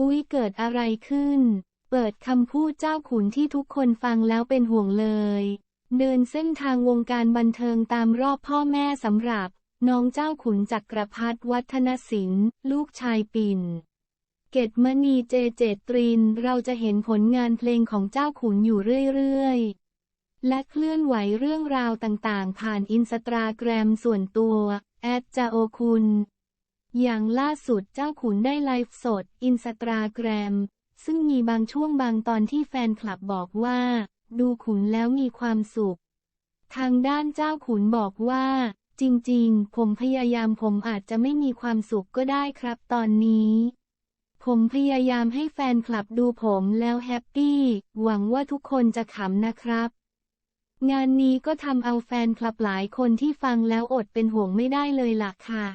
อุ๊ยเกิดอะไรขึ้น เปิดคำพูดเจ้าขุนที่ทุกคนฟังแล้วเป็นห่วงเลย เดินเส้นทางวงการบันเทิงตามรอบพ่อแม่สำหรับ น้องเจ้าขุนจักรพัฒวัฒนศิลป์ลูกชายปิ่น เกตมณีเจเจตรินเราจะเห็นผลงานเพลงของเจ้าขุนอยู่เรื่อยๆ และเคลื่อนไหวเรื่องราวต่างๆ ผ่านอินสตาแกรมส่วนตัวแอดจาโอคุณ อย่างล่าสุดเจ้าขุนได้ไลฟ์สด อินสตาแกรม ซึ่งมีบางช่วงบางตอนที่แฟนคลับบอกว่า ดูขุนแล้วมีความสุข ทางด้านเจ้าขุนบอกว่า จริงๆ ผมพยายามผมอาจจะไม่มีความสุขก็ได้ครับตอนนี้ ผมพยายามให้แฟนคลับดูผมแล้วแฮปปี้ หวังว่าทุกคนจะขำนะครับงานนี้ก็ทำเอาแฟนคลับหลายคนที่ฟังแล้วอดเป็นห่วงไม่ได้เลยล่ะค่ะ